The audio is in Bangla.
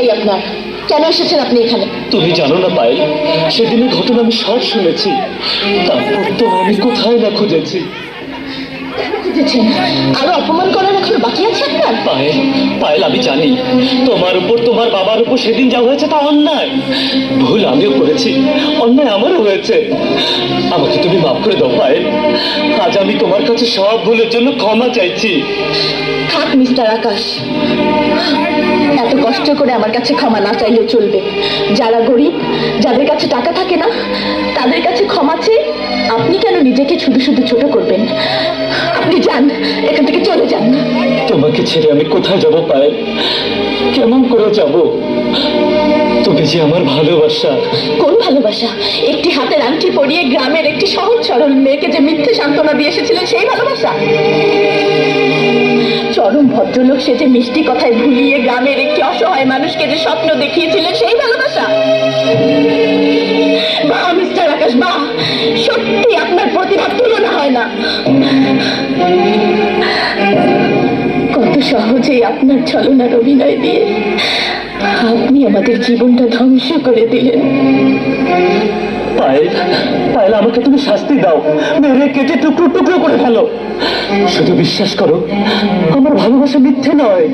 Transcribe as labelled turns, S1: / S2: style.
S1: চাই আপনার। কেন এসেছেন আপনি এখানে?
S2: তুমি জানো না পাই সেদিনের ঘটনা আমি সব শুনেছি। তারপর তো আমি কোথায় না খুঁজেছি।
S1: খুঁজেছেন? আরও অপমান করার এখনও বাকি আছে আপনার?
S2: পায়েল পায়েল আমি জানি। তোমার উপর তোমার বাবার উপর সেদিন যা হয়েছে তা অন্যায়। ভুল আমিও করেছি অন্যায় আমারও হয়েছে। আমাকে তুমি মাফ করে দাও পায়েল। আজ আমি তোমার কাছে সব ভুলের জন্য ক্ষমা চাইছি।
S1: থাক মিস্টার আকাশ। করে আমার কাছে ক্ষমা না চাইলেও চলবে। যারা গরিব যাদের কাছে টাকা থাকে না তাদের কাছে ক্ষমা চেয়ে আপনি কেন নিজেকে শুধু শুধু ছোট করবেন? আপনি যান এখান থেকে চলে যান।
S2: তোমাকে ছেড়ে আমি কোথায় যাব পায়েল? কেমন করে যাব? তুমি যে আমার ভালোবাসা।
S1: কোন ভালোবাসা? একটি হাতের আংটি পরিয়ে গ্রামের একটি সহজ সরল মেয়েকে যে মিথ্যে সান্ত্বনা দিয়ে এসেছিলেন সেই ভালোবাসা? চরম ভদ্রলোক সে যে মিষ্টি কথায় ভুলিয়ে গ্রামের একটি অসহায় মানুষকে যে স্বপ্ন দেখিয়েছিলেন সেই ভালোবাসা। বাহ মিস্টার আকাশ বাহ সত্যি আপনার প্রতিভার তুলনা হয় না। কত সহজেই আপনার ছলনার অভিনয় দিয়ে আপনি আমাদের জীবনটা ধ্বংস করে দিলেন।
S2: পায়েল পায়েল, আমাকে তুমি শাস্তি দাও। মেরে কেটে টুকরো টুকরো করে ফেলো। শুধু বিশ্বাস করো, আমার ভালোবাসা মিথ্যে নয়।